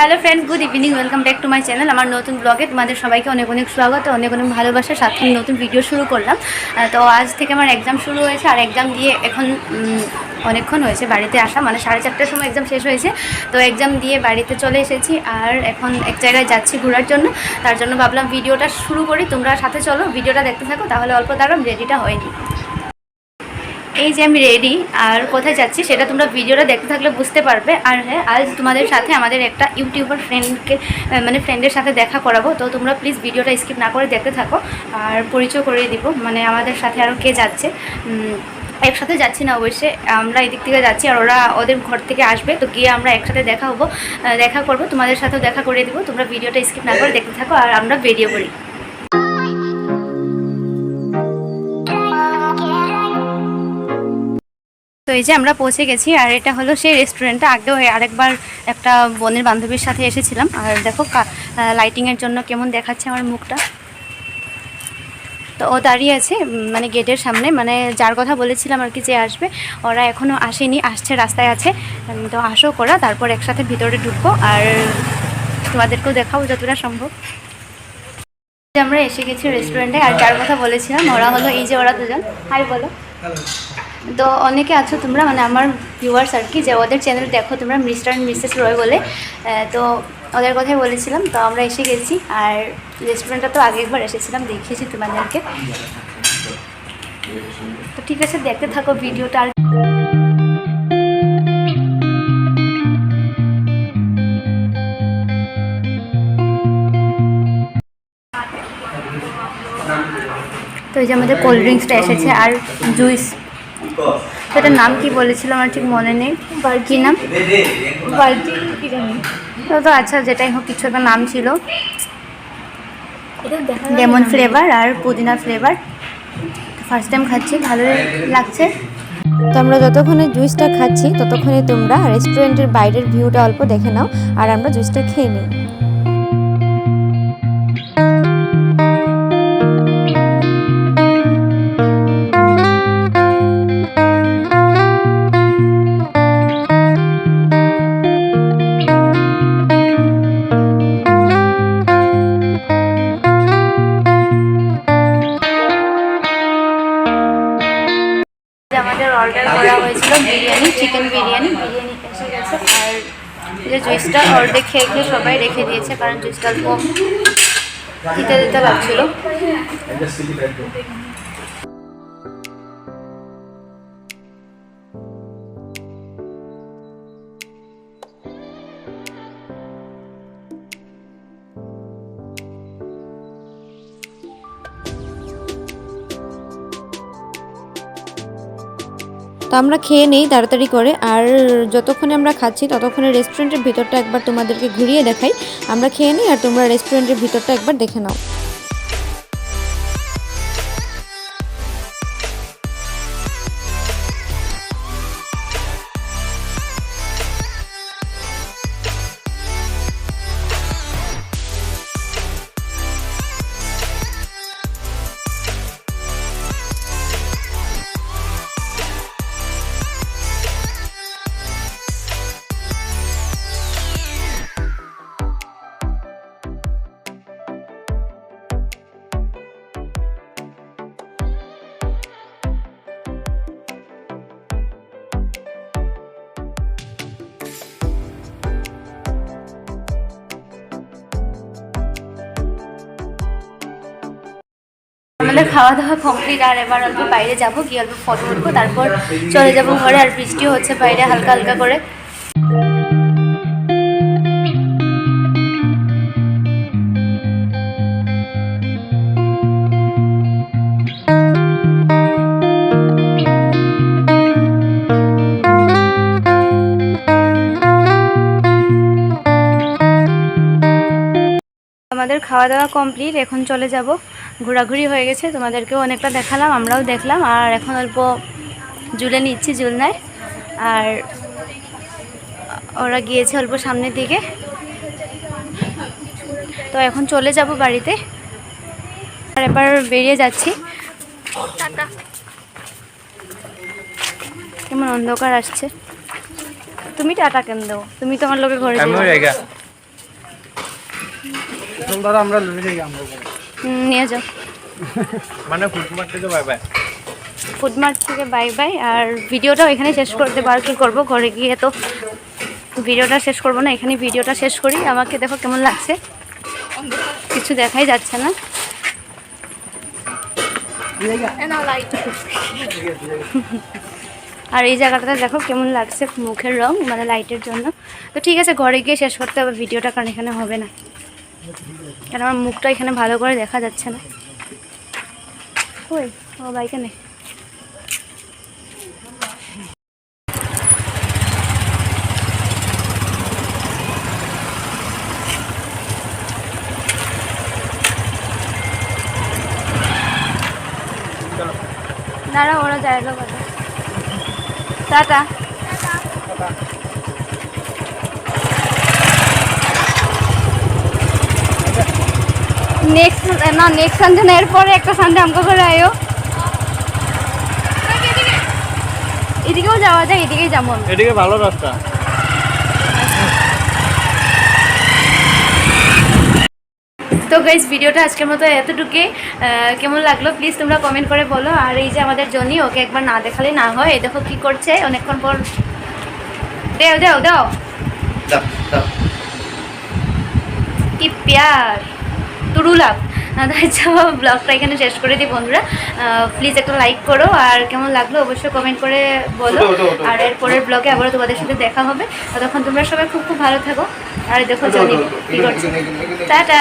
Hello friends good evening welcome back to my channel আমার নতুন ব্লগে তোমাদের সবাইকে অনেক অনেক স্বাগত, অনেক অনেক ভালোবাসার সাথে নতুন ভিডিও শুরু করলাম। তো আজ থেকে আমার এক্সাম শুরু হয়েছে আর এক্সাম দিয়ে এখন অনেকক্ষণ হয়েছে বাড়িতে আসা। মানে সাড়ে চারটার সময় এক্সাম শেষ হয়েছে। তো এক্সাম দিয়ে বাড়িতে চলে এসেছি আর এখন এক জায়গায় যাচ্ছি ঘোরার জন্য। তার জন্য ভাবলাম ভিডিওটা শুরু করি। তোমরা সাথে চলো ভিডিওটা দেখতে থাকো, তাহলে অল্প দ্বারা রেডিটা হয়নি এই যে আমি রেডি আর কোথায় যাচ্ছি সেটা তোমরা ভিডিওটা দেখতে থাকলে বুঝতে পারবে। আর হ্যাঁ আজ তোমাদের সাথে আমাদের একটা ইউটিউবার ফ্রেন্ডকে মানে ফ্রেন্ডের সাথে দেখা করাবো। তো তোমরা প্লিজ ভিডিওটা স্কিপ না করে দেখতে থাকো। আর পরিচয় করিয়ে দিব মানে আমাদের সাথে আরও কে যাচ্ছে। একসাথে যাচ্ছি না অবশ্যই আমরা এদিক থেকে যাচ্ছি আর ওরা ওদের ঘর থেকে আসবে। তো গিয়ে আমরা একসাথে দেখা হব দেখা করব, তোমাদের সাথেও দেখা করে দিব। তোমরা ভিডিওটা স্কিপ না করে দেখতে থাকো, আর আমরা বেরিয়ে পড়ি তো এই যে আমরা পৌঁছে গেছি, আর এটা হলো সেই রেস্টুরেন্টটা আগেও আরেকবার একটা বোনের বান্ধবীর সাথে এসেছিলাম। আর দেখো লাইটিংয়ের জন্য কেমন দেখাচ্ছে আমার মুখটা। তো ও দাঁড়িয়ে আছে মানে গেটের সামনে। মানে যার কথা বলেছিলাম আর কি যে আসবে, ওরা এখনও আসেনি, আসছে, রাস্তায় আছে। তো আসো করা তারপর একসাথে ভিতরে ঢুকবো। আর তোমাদেরকেও দেখাবো যতটা সম্ভব। আমরা এসে গেছি রেস্টুরেন্টে আর যার কথা বলেছিলাম, ওরা হলো এই যে ওরা দুজন। হাই বলো। তো অনেকে আছো তোমরা মানে আমার ভিউয়ার্স আর কি, যে ওদের চ্যানেল দেখো তোমরা মিস্টার অ্যান্ড মিসেস রয় বলে। তো ওদের কথাই বলেছিলাম, তো আমরা এসে গেছি। আর রেস্টুরেন্টটা তো আগে একবার এসেছিলাম, দেখিয়েছি তোমাদেরকে। তো ঠিক আছে, দেখতে থাকো ভিডিওটা। আর তো এই যে আমাদের কোল্ড ড্রিঙ্কসটা এসেছে, আর জুইস সেটার নাম কি বলেছিল আমার ঠিক মনে নেই। কি নাম? বালতি কি জানি তো তো আচ্ছা যেটাই হোক কিছু একটা নাম ছিল। লেমন ফ্লেভার আর পুদিনা ফ্লেভার। ফার্স্ট টাইম খাচ্ছি ভালো লাগছে। তো আমরা যতক্ষণে জুসটা খাচ্ছি ততক্ষণে তোমরা রেস্টুরেন্টের বাইরের ভিউটা অল্প দেখে নাও আর আমরা জুসটা খেয়ে নিই। অর্ডার করা হয়েছিল বিরিয়ানি চিকেন বিরিয়ানি বিরিয়ানি এসে গেছে। আর যে জুইসটা অর্ধেক খেয়ে খেয়ে সবাই রেখে দিয়েছে কারণ জুইসটা অল্প দিতে দিতে লাগছিল। তো আমরা খেয়ে নেই তাড়াতাড়ি করে। আর যতক্ষণে আমরা খাচ্ছি ততক্ষণে রেস্টুরেন্টের ভিতরটা একবার তোমাদেরকে ঘুরিয়ে দেখাই। আমরা খেয়ে নিই আর তোমরা রেস্টুরেন্টের ভিতরটা একবার দেখে নাও। আমাদের খাওয়া দাওয়া কমপ্লিট আর এবার অল্প বাইরে যাব, গিয়ে অল্প ফটো উঠবো, তারপর চলে যাব ঘরে, আর বৃষ্টিও হচ্ছে বাইরে হালকা হালকা করে। আমাদের খাওয়া দাওয়া কমপ্লিট এখন চলে যাব। ঘোরাঘুরি হয়ে গেছে তোমাদেরকেও অনেকটা দেখালাম আমরাও দেখলাম আর এখন অল্প জুলে নিচ্ছি জুলনায় আর ওরা গিয়েছে অল্প সামনের দিকে। তো এখন চলে যাব বাড়িতে। আর এবার বেরিয়ে যাচ্ছি। টাটা। কেমন অন্ধকার আসছে। তুমি টাটা কেন দেও তুমি তোমার লোকে ঘরে ধরো আমরা নিয়ে যাও। মানে ফুটমার থেকে বাই বাই ফুডমার্ট থেকে বাই বাই আর ভিডিওটাও এখানে শেষ করতে পার কি করব ঘরে গিয়ে তো ভিডিওটা শেষ করব না এখানে ভিডিওটা শেষ করি। আমাকে দেখো কেমন লাগছে। কিছু দেখাই যাচ্ছে না। আর এই জায়গাটাতে দেখো কেমন লাগছে মুখের রং মানে লাইটের জন্য। তো ঠিক আছে ঘরে গিয়ে শেষ করতে হবে ভিডিওটা কারণ এখানে হবে না। কারণ আমার মুখটা এখানে ভালো করে দেখা যাচ্ছে না? ওই ও, বাইকে নেই দাঁড়া, ওরা যাইলো কথা টাটা। নেক্সট না নেক্সট সানডে না এরপরে একটা সানডে আমাকে করে আয়ো। এদিকেও যাওয়া যায় এদিকেই যাব এদিকে ভালো রাস্তা। তো গাইজ ভিডিওটা আজকের মতো এতটুকুই। কেমন লাগল? প্লিজ তোমরা কমেন্ট করে বলো। আর এই যে আমাদের জনি ওকে একবার না দেখালে না হয়। এই দেখো কি করছে। অনেকক্ষণ পর দেও। দেও দেও। কি প্যার। তুরুলাভ ব্লগটা এখানে শেষ করে দিই বন্ধুরা। প্লিজ একটা লাইক করো আর কেমন লাগল অবশ্যই কমেন্ট করে বলো। আর এরপরের ব্লগে আবারও তোমাদের সাথে দেখা হবে। তখন তোমরা সবাই খুব খুব ভালো থাকো। আর দেখো জানি কি করছে। টাটা।